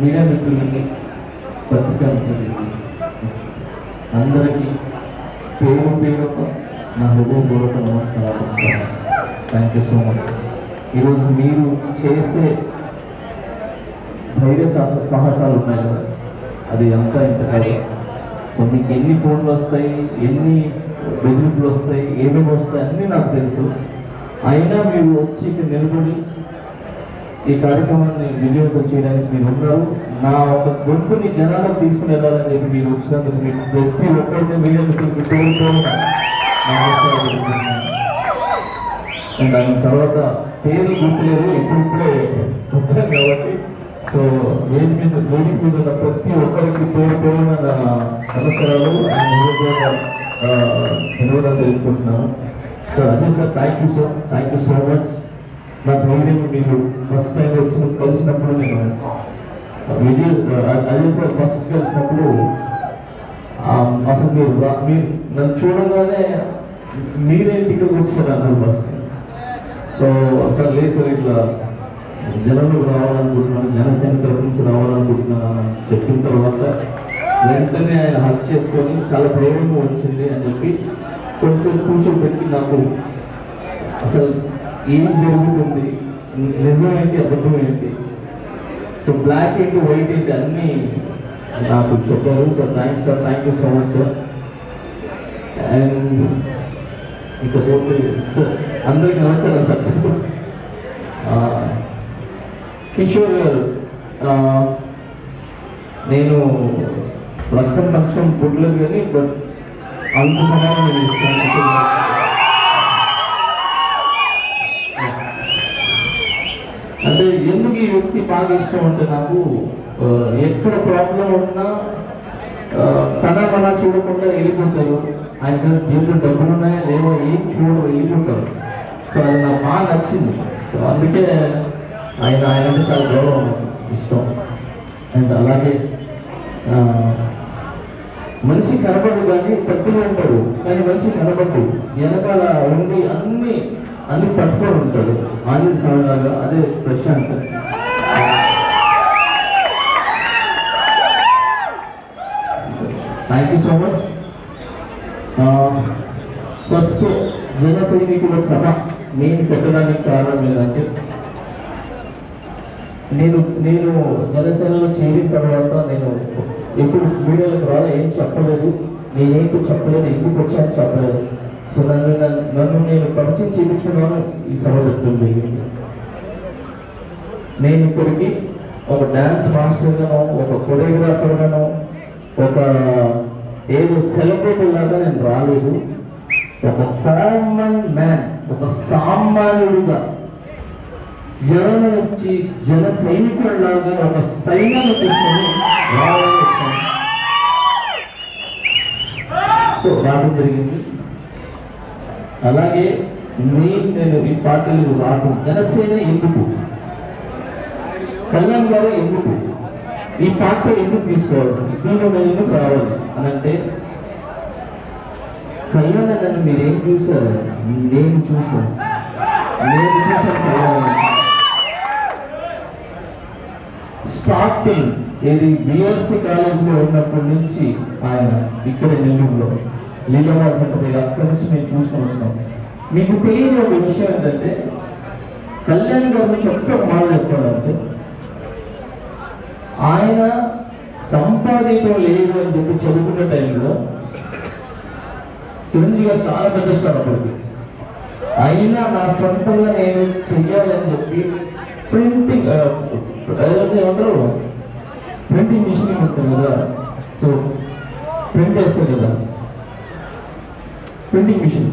Media మిత్రులకి పత్రికా మిత్రులకి అందరికీ పేరు పేరు నా హృదయపూర్వక నమస్కారాలు థ్యాంక్ యూ సో మచ్ ఈరోజు మీరు చేసే ధైర్య సాహసాలు ఉన్నాయి కదా? అది అంతా ఇంత కాదు. సో మీకు ఎన్ని ఫోన్లు వస్తాయి ఎన్ని బెదిరింపులు వస్తాయి ఏమేమి వస్తాయి అన్నీ నాకు తెలుసు. అయినా మీరు వచ్చి ఇక్కడ నిలబడి ఈ కార్యక్రమాన్ని విజయవంతం చేయడానికి మీరు ఉన్నారు. నా ఒక గొంతుని జనాలకు తీసుకుని వెళ్ళాలని చెప్పి మీరు వచ్చినందుకు మీరు ప్రతి ఒక్కరిని మీడియా మిత్రులకి అండ్ దాని తర్వాత పేరు గుర్తులేదు ఇప్పుడిప్పుడే వచ్చాను కాబట్టి. సో వేది మీద వేదిక మీద ఉన్న ప్రతి ఒక్కరికి పేరు పేరున నా నమస్కారాలు అండ్ తెలుసుకుంటున్నాను ఆ, సో అదే sir thank you sir thank you so much నా ధైర్యం మీరు ఫస్ట్ టైం వచ్చిన కలిసినప్పుడు నేను విజయ్ అదే సార్ ఫస్ట్ కలిసినప్పుడు ఆ, అసలు మీరు మీరు నన్ను చూడగానే మీరే టికెట్ వచ్చారు అన్నారు ఫస్ట్ సో అసలు లేదు సార్ ఇట్లా జనంలో రావాలనుకుంటున్నాను జనసేన తరఫు నుంచి రావాలనుకుంటున్నాను చెప్పిన తర్వాత వెంటనే ఆయన హక్ చేసుకొని చాలా ప్రేమగా వచ్చింది అని చెప్పి కొంచెం కూర్చోబెట్టి నాకు అసలు ఏం జరుగుతుంది? నిజం ఏంటి అబద్ధం ఏంటి సో బ్లాక్ ఏంటి వైట్ ఏంటి అన్నీ నాకు చెప్పారు. Sir thanks sir thank you so much sir and ఇకపోతే సార్ అందరికీ నమస్కారం సార్ కిషోర్ గారు నేను రక్తం పక్షం పుట్టలేదు కానీ బట్ అంత సమానం నేను ఇస్తాను. ఎందుకు ఈ వ్యక్తి బాగా ఇష్టం అంటే నాకు ఎక్కడ ప్రాబ్లం ఉన్నా ఆ, తన మన చూడకుండా వెళ్ళిపోతారు. ఆయన దీంట్లో డబ్బులు ఉన్నాయా? లేవో? ఏం చూడ వెళ్ళిపోతారు. సో అది నాకు బాగా నచ్చింది. సో అందుకే ఆయన ఆయన చాలా గౌరవం ఇష్టం. అండ్ అలాగే మనిషి కనపడు కానీ పెద్దలు ఉంటాడు. కానీ మనిషి కనపడు వెనకాల ఉండి అన్ని అన్ని పట్టుకొని ఉంటాడు ఆంజనేయ స్వామి లాగా అదే Prashant thank you so much first జన సైనికుల సభ నేను పెట్టడానికి కారణం ఏంటంటే నేను నేను జనసేనలో చేరిన తర్వాత నేను ఎప్పుడు మీడియాలకు రాలే ఏం చెప్పలేదు. నేనేంటి చెప్పలేదు ఎందుకు వచ్చాను చెప్పలేదు. సో నన్ను నన్ను- నేను పరిచయం చేయించుకున్నాను ఈ సభ చెప్తుంది నేను ఇప్పటికి ఒక డ్యాన్స్ మాస్టర్గాను ఒక కొరియోగ్రాఫర్గాను ఒక ఏదో సెలబ్రిటీ లాగా నేను రాలేదు. ఒక కామన్ మ్యాన్ ఒక సామాన్యుడిగా జనం వచ్చి జన సైనికుడిలాగా ఒక సైన్యాన్ని తీసుకొని రావాలని సో రావడం జరిగింది. అలాగే నేను నేను ఈ పార్టీలకు రావడం జనసేన ఎందుకు? కళ్యాణ్ గారు ఎందుకు? ఈ పార్టీ ఎందుకు తీసుకోవాలి? దీనిలో నేను ఎందుకు రావాలి? అని అంటే కళ్యాణ్ నన్ను మీరేం చూశారు? నేను చూశాను నేను చూశాను కళ్యాణ్ స్టార్టింగ్ ఏది బిఎస్సి కాలేజ్లో ఉన్నప్పటి నుంచి ఆయన ఇక్కడ నెల్లూరులో. లీలమా సెంటర్ అక్కడి నుంచి మేము చూసుకొని వస్తాం మీకు తెలియని ఒక విషయం ఏంటంటే కళ్యాణ్ గారి నుంచి ఒక్క మాట చెప్పాలంటే ఆయన సంపాదించడం లేదు అని చెప్పి చదువుకున్న టైంలో చిరంజీవి గారు చాలా పెద్ద స్టార్ అప్పటికి. అయినా నా సొంతంగా నేను చెయ్యాలని చెప్పి ప్రింటింగ్ ఏమంటారు? ప్రింటింగ్ మిషన్ ఉంటుంది కదా సో ప్రింట్ వేస్తారు కదా. ప్రింటింగ్ మిషన్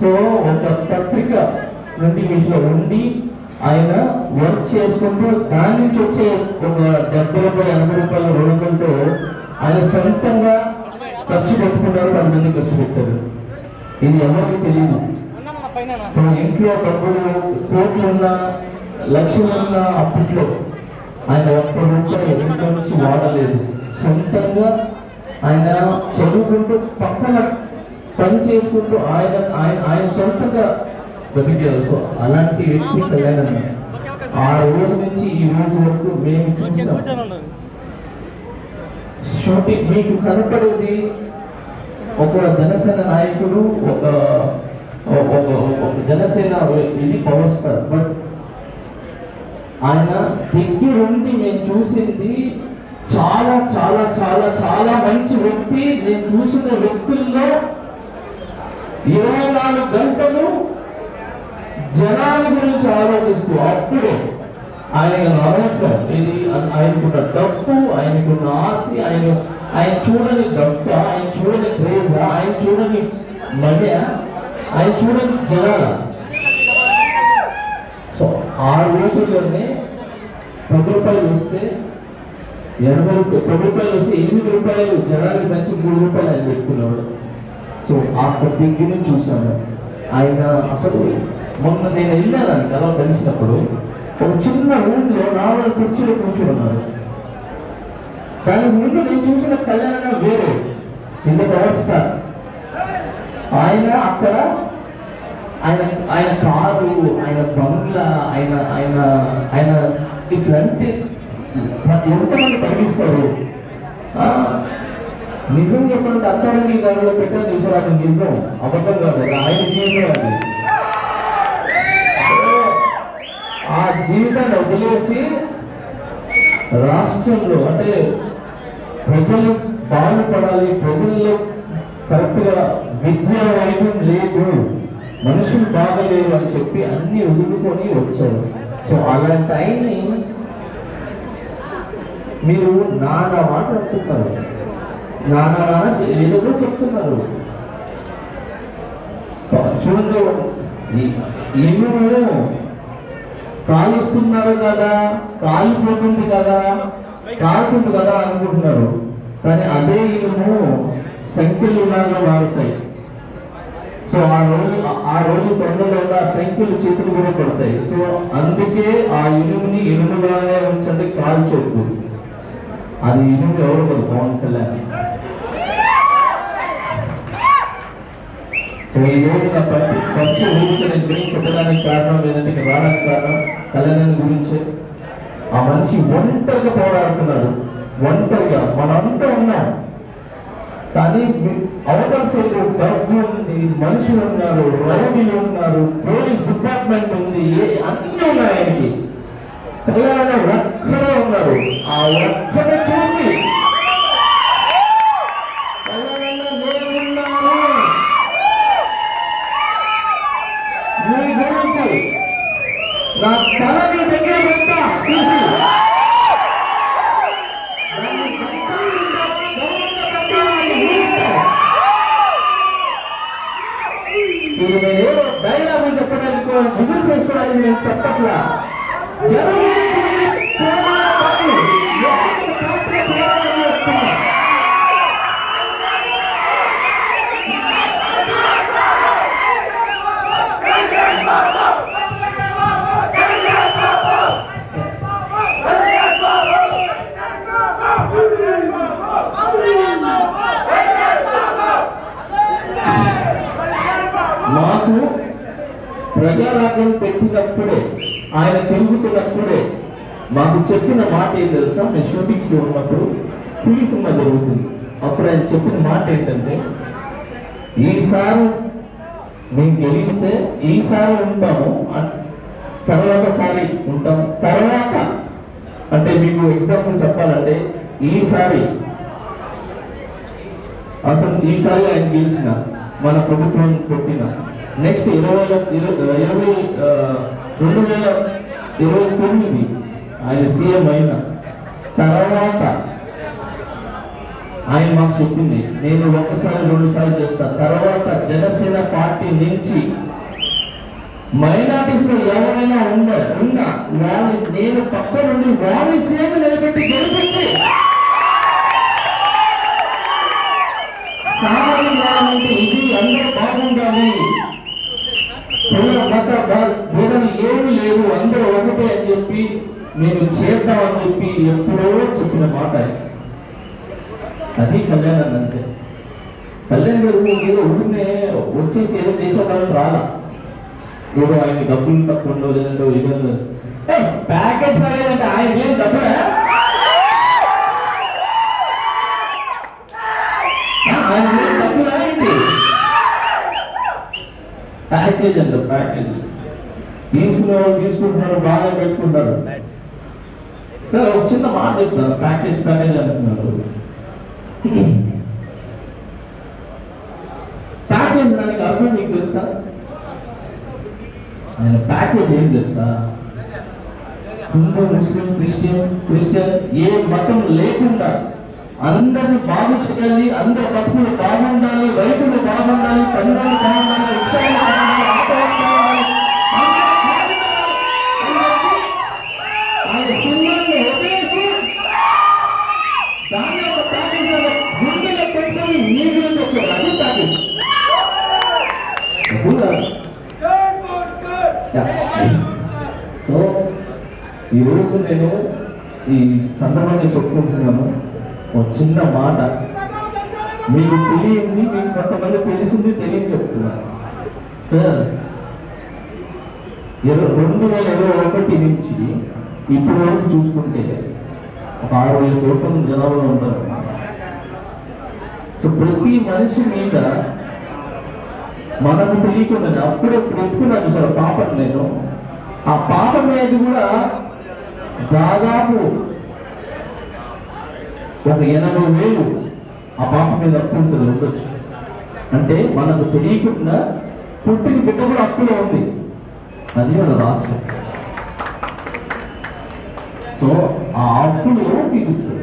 సో ఒక పత్రిక ప్రింటింగ్ మిషన్లో ఉండి ఆయన వర్క్ చేసుకుంటూ దాని నుంచి వచ్చే ఒక డెబ్బై రూపాయలు ఎనభై రూపాయలు రుణంతో ఆయన సొంతంగా ఖర్చు పెట్టుకున్నారు పది మంది ఖర్చు పెట్టారు. ఇది ఎవరికి తెలియదు. సో ఇంట్లో డబ్బులు కోట్లు ఉన్న లక్షలు అప్పట్లో ఆయన ఒక్క రూపాయి ఇంట్లో నుంచి వాడలేదు. సొంతంగా ఆయన చదువుకుంటూ పక్కన పని చేసుకుంటూ ఆయన ఆయన ఆయన సొంతంగా బతికారు. సో అలాంటి వ్యక్తి కళ్యాణ్ ఆ రోజు నుంచి ఈ రోజు వరకు మేము చూసాం. షూటింగ్ మీకు కనపడేది ఒక జనసేన నాయకుడు ఒక జనసేన ఇది పవర్ స్టార్. బట్ ఆయన దగ్గరుండి మేము చూసింది చాలా చాలా చాలా చాలా మంచి వ్యక్తి. నేను చూసిన వ్యక్తుల్లో ఇరవై నాలుగు గంటలు జనాల గురించి ఆలోచిస్తూ అప్పుడే ఆయన అనవసరం ఇది ఆయనకున్న డబ్బు ఆయనకున్న ఆస్తి ఆయన ఆయన చూడని డబ్బు ఆయన చూడని క్రేజ ఆయన చూడని మధ్య ఆయన చూడని జనాల. సో ఆ రోజుల్లోనే పది రూపాయలు వస్తే ఎనభై రూపాయలు పది రూపాయలు వస్తే ఎనిమిది రూపాయలు జనాలకు మంచి మూడు రూపాయలు ఆయన పెట్టుకునేవాడు సో ఆ దగ్గర చూశాను. ఆయన అసలు మొన్న నేను వెళ్ళాను ఆయనకి అలా కలిసినప్పుడు ఒక చిన్న రూమ్ నాలుగు కుర్చీలో కూర్చొని దాని ముందు నేను చూసిన కళ్యాణ వేరే. ఇది పవర్ స్టార్ ఆయన అక్కడ ఆయన ఆయన కారు ఆయన బంగ్లా ఆయన ఆయన ఆయన ఇట్లాంటి ఎంతమంది పండిస్తారు నిజం చెప్పండి అత్తారని దానిలో పెట్టిన చూసారు అది నిజం అబద్ధం కాదు ఆయన జీవితం అది. ఆ జీవితాన్ని వదిలేసి రాష్ట్రంలో అంటే ప్రజలు బాగుపడాలి ప్రజల్లో కరెక్ట్గా విద్యా వైద్యం లేదు మనుషులు బాగలేరు అని చెప్పి అన్ని వదులుకొని వచ్చారు. సో అలాంటి ఆయన్ని మీరు నానా మాట అంటున్నారు. నానా నానా ఏదో చెప్తున్నారు. చూడండి ఈ- కాలుస్తున్నారు కదా కాలిపోతుంది కదా కాలుతుంది కదా అనుకుంటున్నారు. కానీ అదే ఇనుము సంఖ్యలు లాగా మారుతాయి సో ఆ రోజు ఆ రోజు తొందరలో ఆ సంఖ్యలు చేతులు కూడా పడతాయి. సో అందుకే ఆ ఇనుముని ఇనుముగానే ఉంచండి కాల్చొద్దు అది ఇనుము ఎవరు కదా పవన్ కళ్యాణ్ సో ఈ రోజున పక్షి పక్షి ఊరికి పుట్టడానికి పెట్టడానికి కారణం లేదంటే రావడానికి కారణం కళ్యాణ్ గురించే. ఆ మనిషి ఒంటరిగా పోరాడుతున్నాడు. ఒంటరిగా మనంతా ఉన్నాం. కానీ మీ- అవతల సైడ్ డబ్బు ఉంది మనుషులు ఉన్నారు రౌడీలు ఉన్నారు పోలీస్ డిపార్ట్మెంట్ ఉంది ఏ- అన్నీ ఉన్నాయి ఆయనకి. కళ్యాణ ఒక్కడే ఉన్నారు ఆ ఒక్కడే చూసి కళ్యాణ నేనున్నాను మీ గురించి నా తల మీ దగ్గర పెడతా తీసి నన్ను చంపాలంటే గౌరవంగా చంపాలని ఊరుకో. ఇది నేనేదో డైలాగులు చెప్పడానికి విజిల్ చేసుకోవడానికి నేను చెప్పట్లా జనం గురించి పోరాడాలి. ఎవరికి కాస్త పోరాడాలి చెప్తున్నా. మాకు ప్రజారాజ్యం పెట్టినప్పుడే ఆయన ఉన్నప్పుడే మాకు చెప్పిన మాట ఏం తెలుసా? మేము షూటింగ్స్ ఉన్నప్పుడు పులి జరుగుతుంది. అప్పుడు ఆయన చెప్పిన మాట ఏంటంటే ఈసారి మేము గెలిస్తే ఈసారి ఉంటాము తర్వాత సారి ఉంటాం. తర్వాత అంటే మీకు ఎగ్జాంపుల్ చెప్పాలంటే ఈసారి అసలు ఈసారి ఆయన గెలిచిన మన ప్రభుత్వం కొట్టిన. నెక్స్ట్ ఇరవై ఇరవై ఇరవై రెండు వేల ఇరవై తొమ్మిది. ఆయన సీఎం అయిన తర్వాత ఆయన మాకు చెప్పింది నేను ఒకసారి రెండుసార్లు చేస్తా. తర్వాత జనసేన పార్టీ నుంచి మైనార్టీస్లో ఎవరైనా ఉండ ఉన్నా వాళ్ళు నేను పక్క నుండి వాళ్ళని సేవ నిలబెట్టి గెలిపించి సామాన్య ఇది అందరూ బాగుండాలి. కుల మత భా- ఏమి లేవు అందరూ ఒకటే అని చెప్పి నేను చేద్దామని చెప్పి ఎప్పుడో చెప్పిన మాట అది. కళ్యాణం అంటే. కళ్యాణ్ గారు ఏదో ఊరినే వచ్చేసి ఏదో చేసేవాళ్ళని రాలా. ఏదో ఆయన డబ్బులు తక్కువ ఉండవు లేదంటే ఏదో ప్యాకేజ్ ప్యాకేజ్ అంటే ఆయన ఏం డబ్బులే ఆ, ఆయన ఏం డబ్బులా ఏంటి ప్యాకేజ్ అంట ప్యాకేజ్ తీసుకునే తీసుకుంటున్నారు బాగా పెట్టుకుంటారు. సార్ ఒక చిన్న మాట చెప్తారు ప్యాకేజ్ ప్యాకేజ్ అంటున్నారు. ప్యాకేజ్ దానికి అర్థం మీకు తెలుసా? ఆయన ప్యాకేజ్ ఏం తెలుసా? హిందూ ముస్లిం క్రిస్టియన్ క్రిస్టియన్ ఏ మతం లేకుండా అందరిని బాగు చేయాలి అందరి బతుకులు బాగుండాలి రైతులు బాగుండాలి పనులు బాగుండాలి రిక్షాలు ఆయన వదిలేసి దాని యొక్క గుండెలో పెట్టుకొని మీ గురించి ప్యాకేజ్ సో ఈరోజు నేను ఈ సందర్భాన్ని చెప్పుకుంటున్నాను. ఒక చిన్న మాట. మీకు తెలియంది మీకు కొంతమంది తెలిసింది తెలియని చెప్తున్నాను సార్ ఇరవై రెండు వేల ఇరవై ఒకటి నుంచి ఇప్పటి వరకు చూసుకుంటే ఒక ఆరు వేల కోట్ల జనాభా ఉంటారు. సో ప్రతి మనిషి మీద మనకు తెలియకుండా అప్పుడే ఇప్పుడు ఎత్తుకున్నాను సార్ పాపం నేను. ఆ పాపం అనేది కూడా దాదాపు ఒక ఎనభై వేలు ఆ పాప మీద అప్పులు ఉండొచ్చు అంటే మనకు తెలియకుండా పుట్టిన బిడ్డ కూడా అప్పులో ఉంది. అది మన రాష్ట్రం. సో ఆ అప్పులు ఎవరు తీరుస్తారు?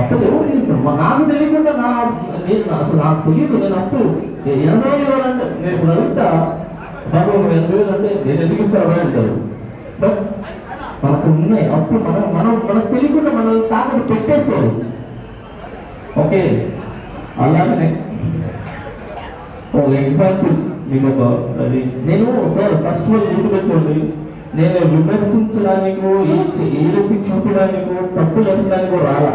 అప్పులు ఎవరు తీరుస్తారు? నాకు తెలియకుండా నా నేను అసలు నాకు తెలియదు నేను అప్పు ఎనభై వేలు అంటే నేను ఇప్పుడు అడుగుతా బాబు ఎనభై వేలు అంటే నేను ఎదిగిస్తాను అంటారు. బట్ మనకు ఉన్నాయి అప్పుడు మనం మనం మనకు తెలియకుండా మనల్ని తాకట్టు పెట్టేశారు. ఓకే? అలాగనే. ఒక ఎగ్జాంపుల్ మీకు ఒక అది నేను సార్ ఫస్ట్ వాళ్ళు గుర్తుపెట్టుకోండి నేను విమర్శించడానికో ఏ ఏలెత్తి చూపడానికో తప్పు ఎత్తడానికో రాలా.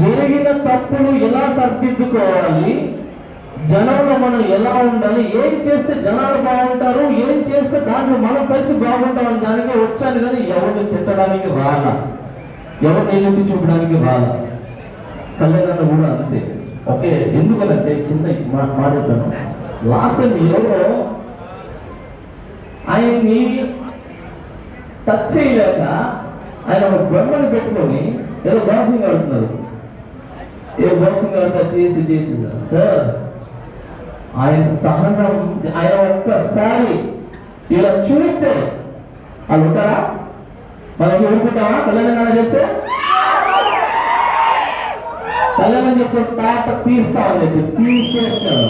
జరిగిన తప్పులు ఎలా సరిదిద్దుకోవాలి? జనంలో మనం ఎలా ఉండాలి? ఏం చేస్తే జనాలు బాగుంటారు? ఏం చేస్తే దాంట్లో మనం కలిసి బాగుంటాం దానికి వచ్చాను కానీ ఎవరిని తిట్టడానికి రాల. ఎవరిని ఎల్లుండి చూపడానికి రాల. తల్లిదండ్రులు కూడా అంతే. ఓకే ఎందుకంటే చిన్న మాట్లాడతాను లాస్ట్ టైం ఎవరో ఆయన్ని టచ్ చేయలేక ఆయన ఒక బొమ్మను పెట్టుకొని ఏదో బాక్సింగ్ ఆడుతున్నారు. ఏ బాక్సింగ్ ఆడుతా చేసి చేసి సార్ ఆయన సహనం ఆయన ఒక్కసారి ఇలా చూస్తే వాళ్ళు ఉంటారా? మనకి ఊరుకుంటామా? తెలంగాణ చేస్తే? తెలంగాణ పాత తాత తీస్తామని చెప్పి తీసేస్తాను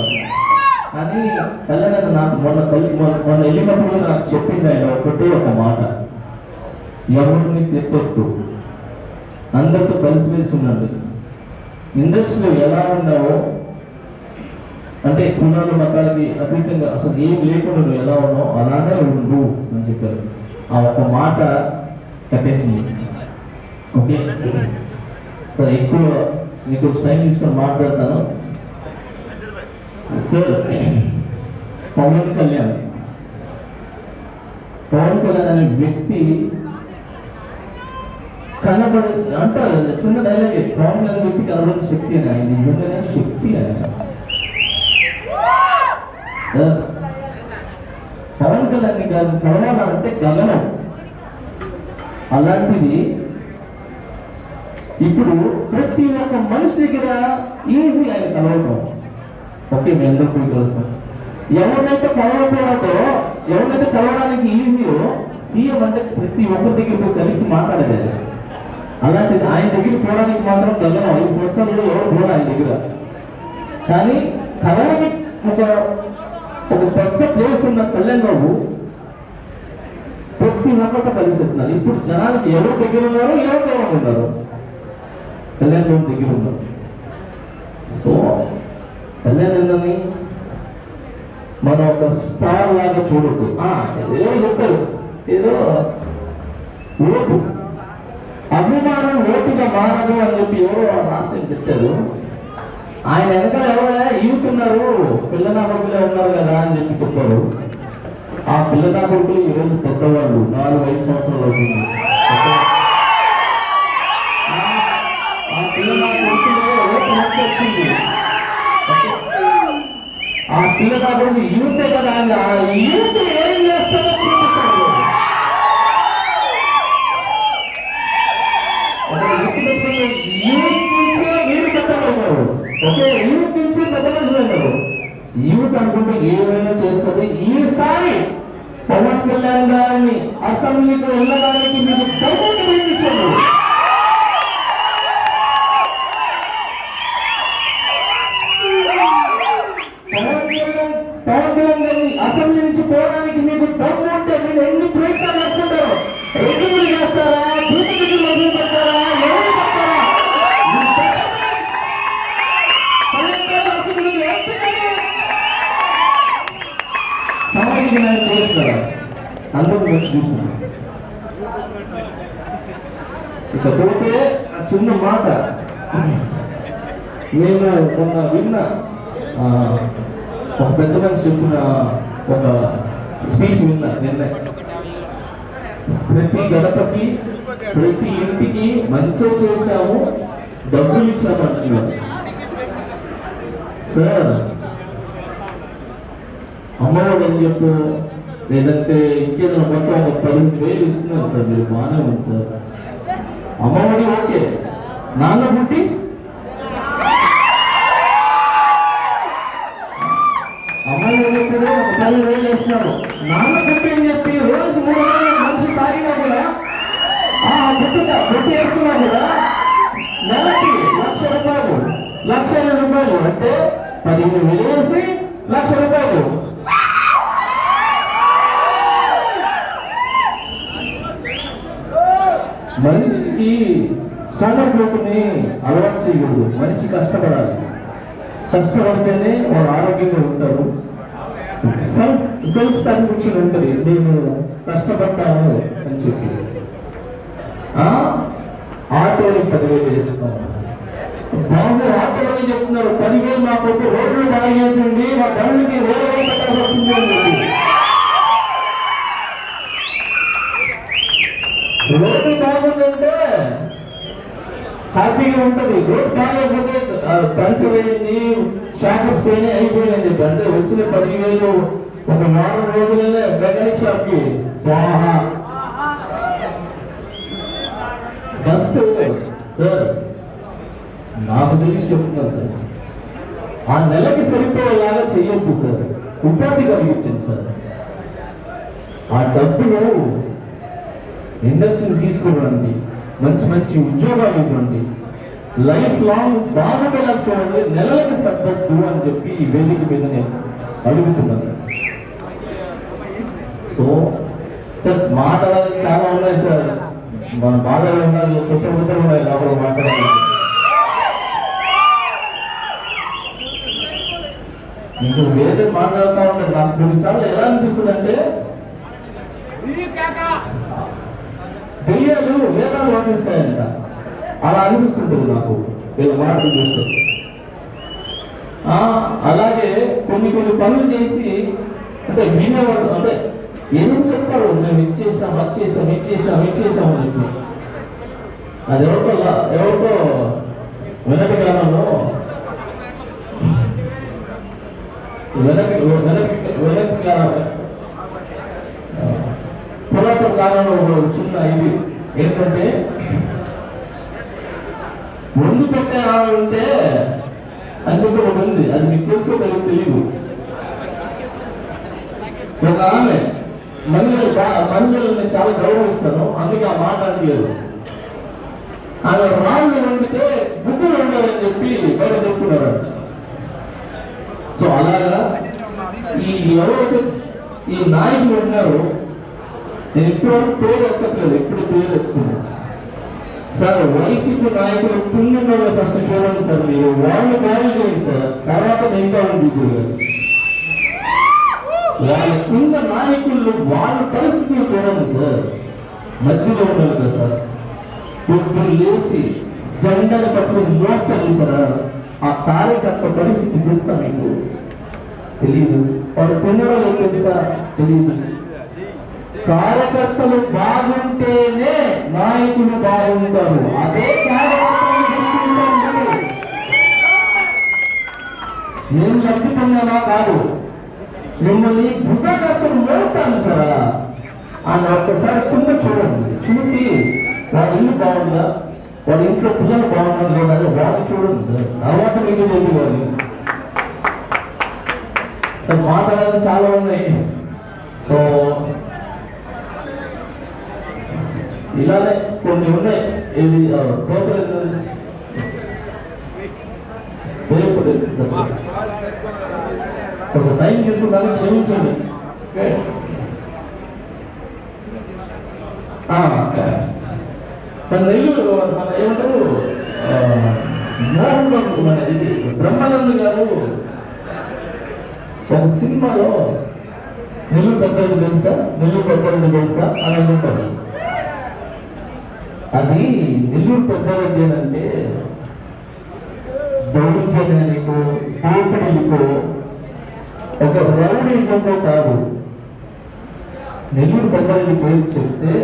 అని తెలంగాణ నాకు మొన్న తల్లి మొన్న మొన్న వెళ్ళినప్పుడు నాకు చెప్పింది ఆయన ఒకటే ఒక మాట. ఎవరిని తిట్టొద్దు. అందరితో కలిసిమెలిసి ఉండండి. ఇండస్ట్రీలో ఎలా ఉన్నావో అంటే కులాలు మతాలకి అతీతంగా అసలు ఏం లేకుండా నువ్వు ఎలా ఉన్నావు అలానే ఉండు అని చెప్పారు. ఆ ఒక మాట కట్టేసింది. ఓకే? సార్ ఎక్కువ మీకు టైం తీసుకొని మాట్లాడతాను. సార్ పవన్ కళ్యాణ్. పవన్ కళ్యాణ్ అనే వ్యక్తి కనబడి అంటారు చిన్న డైలాగ్ పవన్ కళ్యాణ్ వ్యక్తి కనబడిన శక్తి అని ఆయన. నిజంగానే శక్తి అని సార్, పవన్ కళ్యాణ్ గారిని కలవాలంటే గగనం అలాంటిది ఇప్పుడు ప్రతి ఒక్క మనిషి దగ్గర ఈజీ ఆయన కలవటం ఓకే మేము అందరూ పోయి కలుస్తాం ఎవరినైతే కలవకూడదో ఎవరినైతే కలవడానికి ఈజీయో సీఎం అంటే ప్రతి ఒక్కరి దగ్గర పోయి కలిసి మాట్లాడలేదు అలాంటిది ఆయన దగ్గర పోవడానికి మాత్రం గగనం ఐదు సంవత్సరాలు ఎవరు పోరు ఆయన దగ్గర. కానీ కలవని ఒక ఒక పెద్ద ప్లేస్ ఉన్న కళ్యాణ్ బాబు ప్రతి ఒక్కట కలిసేస్తున్నారు. ఇప్పుడు జనానికి ఎవరు దగ్గర ఉన్నారో ఎవరు దూరంగా ఉన్నారు? కళ్యాణ్ బాబు దగ్గర ఉన్నారు. సో కళ్యాణ్ అన్నని మనం ఒక స్టార్ లాగా చూడొద్దు. ఏదో చెప్తారు ఏదో ఓటు అభిమానం ఓటుగా మారదు అని చెప్పి ఎవరో రాష్ట్రం చెప్పారు. ఆయన వెనకాల ఎవరైనా యూత్ ఉన్నారు పిల్లల పిల్లలు ఉన్నారు కదా అని చెప్పి చెప్పారు ఆ పిల్లల కొడుకులు ఈరోజు పెద్దవాళ్ళు నాలుగు ఐదు సంవత్సరాలు అవుతుంది. ఆ- ఆ కొడుకులు వచ్చింది. ఆ పిల్లల కొడుకు యూతే కదా అని ఆ యూత్ ఏం చేస్తారో యూత్ అనుకుంటే ఏమైనా చేస్తుంది ఈసారి పవన్ కళ్యాణ్ గారిని అసెంబ్లీకి వెళ్ళడానికి మీకు దమ్ముని వేయించండి పవన్ కళ్యాణ్ పవన్ కళ్యాణ్ గారిని అసెంబ్లీ నుంచి పోవడానికి మీకు దమ్ము ఉంటే మీరు ఎన్ని ప్రయత్నాలు చేస్తుంటారు ఎన్నికలు చేస్తారా భూపతి మొదలు పెడతారా ఎవరు పెడతారా మీరు పెట్టండి. పవన్ కళ్యాణ్ అసెంబ్లీకి వేస్తున్నారు. సామాజిక న్యాయం చేస్తారా అందరూ వచ్చి చూస్తున్నారు ఇకపోతే ఆ చిన్న మాట నేను మొన్న విన్న ఒక పెద్ద మనిషి చెప్పిన ఒక స్పీచ్ విన్నా నిన్న. ప్రతి గడపకి ప్రతి ఇంటికి మంచి చేశాము డబ్బులు ఇచ్చాము అంటున్నారు సార్ అమ్మఒడి అని చెప్పు లేదంటే ఇంకేదైనా మొత్తం ఒక పదిహేను వేలు ఇస్తున్నారు సార్ మీరు బాగానే ఉంది సార్. అమ్మఒడి ఓకే. నాన్న పుట్టి కూడా ఒక వేలు ఇస్తున్నారు నాన్న పుట్టి అని చెప్పి రోజు మూడు వేలు మనిషి తాగినా కూడా ఆ పుట్టుక పుట్టి వేస్తున్నా కూడా నెలకి లక్ష రూపాయలు లక్ష రూపాయలు అంటే పదిహేను వేలు వేసి లక్ష రూపాయలు. మనిషికి సోమరిపోటుని అలవాటు చేయకూడదు. మనిషి కష్టపడాలి. కష్టపడితేనే వాడు ఆరోగ్యంగా ఉంటారు. సెల్ఫ్ సెల్ఫ్ సాటిస్ఫాక్షన్ ఉంటుంది. నేను కష్టపడతాను అని చెప్పి. ఆటోని పదివేలు వేస్తాం బాబు ఆటోని చెప్తున్నారు. పదివేలు మాకు ఒక రోడ్లు బాగేసింది. మా బండికి వేరే వేలు పెట్టాల్సి అని చెప్పి. రోడ్డు బాగుందంటే హ్యాపీగా ఉంటది. రోడ్ బాగాలేకపోతే ఆ, వేయండి షాపర్స్ పోయినాయి అంటే వచ్చిన పదివేలు ఒక వారం రోజులనే మెకానిక్ షాప్కి స్వాహ. ఫస్ట్ సార్ నాకు తెలిసి చెప్తున్నాను సార్. ఆ నెలకి సరిపోయేలాగా చెయ్యొద్దు సార్. ఉపాధి కలిగించింది సార్. ఆ డబ్బును ఇండస్ట్రీని తీసుకోవడానికి మంచి మంచి ఉద్యోగాలు ఇవ్వండి. లైఫ్ లాంగ్ బాగుండేలా చూడండి. నెలలకి సర్దద్దు అని చెప్పి ఈ వేదిక మీద నేను అడుగుతున్నాను. సో సార్ మాట్లాడాలి చాలా ఉన్నాయి సార్. మన బాధలు ఉన్నాయి కొత్త ముద్ర ఉన్నాయి లోపల మాట్లాడాలి. మీకు వేరే మాట్లాడుతూ ఉంటారు నాకు కొన్నిసార్లు ఎలా అనిపిస్తుంది అంటే దెయ్యాలు వేదాలు వాటిస్తాయంట అలా అనిపిస్తుంటుంది నాకు. వీళ్ళ మాటలు చూస్తూ. ఆ, అలాగే కొన్ని కొన్ని పనులు చేసి అంటే వినేవాడు అంటే ఏం చెప్తారు మేము ఇచ్చేసాం వచ్చేసాం ఇచ్చేసాం ఇచ్చేసాం అని చెప్పి. అది ఎవరితో ఎవరితో వెనక కాలంలో వెనక వెనక వెనక స్థానంలో పురాతన కాలంలో ఒక చిన్న ఇది. ఏంటంటే ముందు పెట్టే ఆవిడ ఉంటే అని చెప్పి ఒకటి ఉంది. అది మీకు తెలుసు తెలియదు తెలియదు ఒక ఆమె మహిళలు మహిళల్ని చాలా గౌరవిస్తాను. అందుకే ఆ మాట అడిగారు ఆమె రాళ్ళు వండితే బుద్ధులు ఉండాలని చెప్పి బయట చెప్తున్నారు సో అలాగా ఈ ఎవరైతే ఈ నాయకులు ఉన్నారు నేను ఇప్పుడు పేరు ఎక్కట్లేదు ఎప్పుడు పేరు ఎక్కుతున్నాను సార్ వైసీపీ నాయకులు తుంగంలో ఫస్ట్ చూడండి సార్ మీరు. వాళ్ళు ఖాళీ చేయండి సార్. తర్వాత మిగతా ఉంది వాళ్ళ కింద నాయకులు వాళ్ళ పరిస్థితులు చూడండి సార్. మధ్యలో ఉండాలి కదా సార్. పొద్దున్న లేచి జెండాను పట్టుకుని మోస్తారు చూసారా ఆ కార్యకర్త పరిస్థితి తెలుసా మీకు? తెలియదు వాడు తినడం తెలుసా తెలియదు కార్యకర్తలు బాగుంటేనే నాయకులు బాగుంటారు. అదే నేను లబ్ధి కాదు. మిమ్మల్ని భుజాకర్తలు మోస్తాను సరా. అని ఒక్కసారి కింద చూడండి. చూసి వాడి ఇల్లు బాగుందా? వాడి ఇంట్లో పిల్లలు బాగున్నారు లేదా అని వాడిని చూడండి సార్. తర్వాత మీకు లేదు తెలియాలి మాట్లాడాలి చాలా ఉన్నాయి. సో ఇలానే కొన్ని ఉన్నాయి. ఇది ఒక టైం తీసుకున్నాను క్షమించండి. ఓకే? మన నెల్లూరు మన ఏమంటారు? మోహన్ బాబు మన ఇది బ్రహ్మానంద్ గారు ఒక సినిమాలో నెల్లూరు పెద్దలు తెలుసా? నెల్లూరు పెద్దలు తెలుసా? అని అనుకుంటారు. అది నెల్లూరు పెద్దవాళ్ళు ఏంటంటే దౌర్జన్యానికో దోపిడీలకో ఒక రౌడీజంతో కాదు. నెల్లూరు పెద్దవాళ్ళని పేరు చెప్తే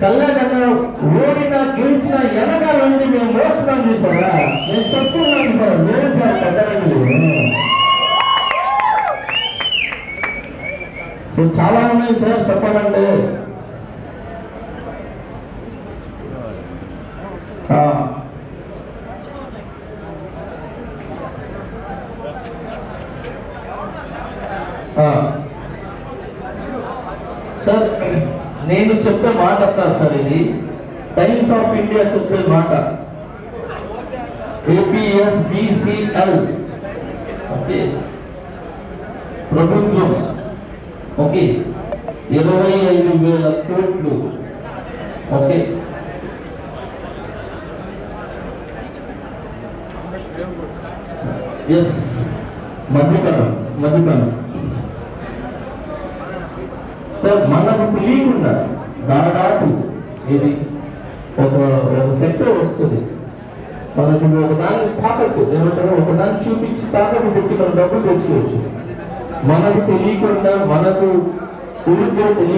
కళ్ళకన్నా ఓడినా గెలిచినా వెనకాల నుండి మేము మోస్తున్నాం చూసారా? నేను చెప్తున్నాను సార్ లేదు సార్ పెద్దలు సో చాలా ఉన్నాయి సార్ చెప్పాలంటే ఆ. ఆ. సార్ నేను చెప్పే మాట కాదు సార్ ఇది. టైమ్స్ ఆఫ్ ఇండియా చెప్పే మాట. APSBCL okay. ప్రభుత్వం. ఓకే. ఇరవై ఐదు వేల కోట్లు. ఓకే. ఎస్ మధ్యకాలం మధ్యకాలం సార్ మనకు తెలియకుండా దాదాపు ఇది ఒక సెక్టర్ వస్తుంది. మనకి ఒక దాన్ని తాకట్టు ఏమంటారు? ఒక దాన్ని చూపించి తాకట్టు పెట్టి మనం డబ్బులు తెచ్చుకోవచ్చు. మనకు తెలియకుండా మనకు ఉద్యోగం తెలియ